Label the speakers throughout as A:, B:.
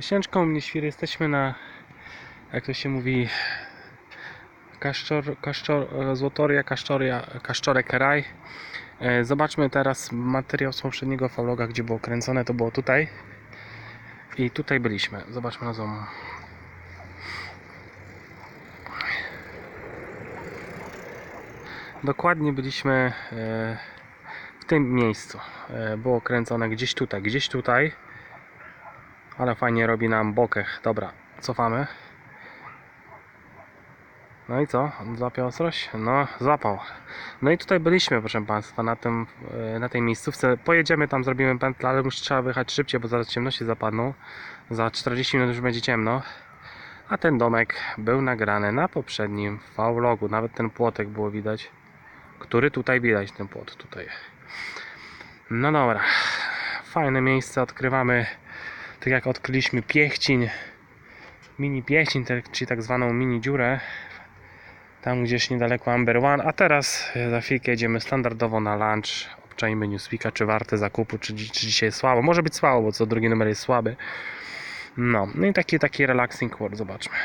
A: Sięczką mnie świr, jesteśmy na, jak to się mówi, kaszczor, kaszczor, złotoria, kaszczoria, kaszczorek raj. E, Zobaczmy teraz materiał z poprzedniego vloga, gdzie było kręcone, to było tutaj. I tutaj byliśmy. Zobaczmy na zoom. Dokładnie byliśmy e, w tym miejscu. E, Było kręcone gdzieś tutaj, gdzieś tutaj. Ale fajnie robi nam bokeh. Dobra, cofamy. No i co? Złapał ostrość? No, złapał. No i tutaj byliśmy, proszę Państwa, na, tym, e, na tej miejscówce. Pojedziemy tam, zrobimy pętlę, ale już trzeba wyjechać szybciej, bo zaraz ciemności zapadną. Za 40 minut już będzie ciemno. A ten domek był nagrany na poprzednim vlogu. Nawet ten płotek było widać. Który tutaj widać, ten płot tutaj. No dobra. Fajne miejsce, odkrywamy tak jak odkryliśmy piechciń, mini piechciń, te- czyli tak zwaną mini dziurę, tam gdzieś niedaleko Amber One, a teraz za chwilkę jedziemy standardowo na lunch, obczajmy Newsweeka, czy warte zakupu, czy, czy dzisiaj słabo, może być słabo, bo co drugi numer jest słaby. No, no i taki, taki relaxing world, zobaczmy.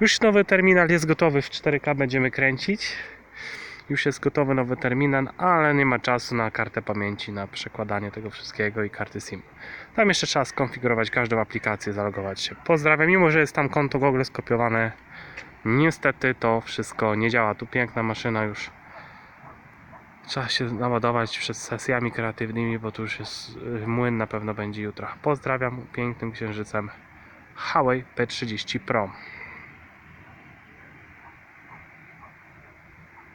A: Już nowy terminal jest gotowy, w 4K będziemy kręcić. Już jest gotowy nowy terminal, ale nie ma czasu na kartę pamięci, na przekładanie tego wszystkiego i karty SIM. Tam jeszcze trzeba skonfigurować każdą aplikację, zalogować się. Pozdrawiam, mimo że jest tam konto Google skopiowane. Niestety to wszystko nie działa. Tu piękna maszyna już. Trzeba się naładować przed sesjami kreatywnymi, bo tu już jest y, młyn na pewno będzie jutro. Pozdrawiam pięknym księżycem Huawei P30 Pro.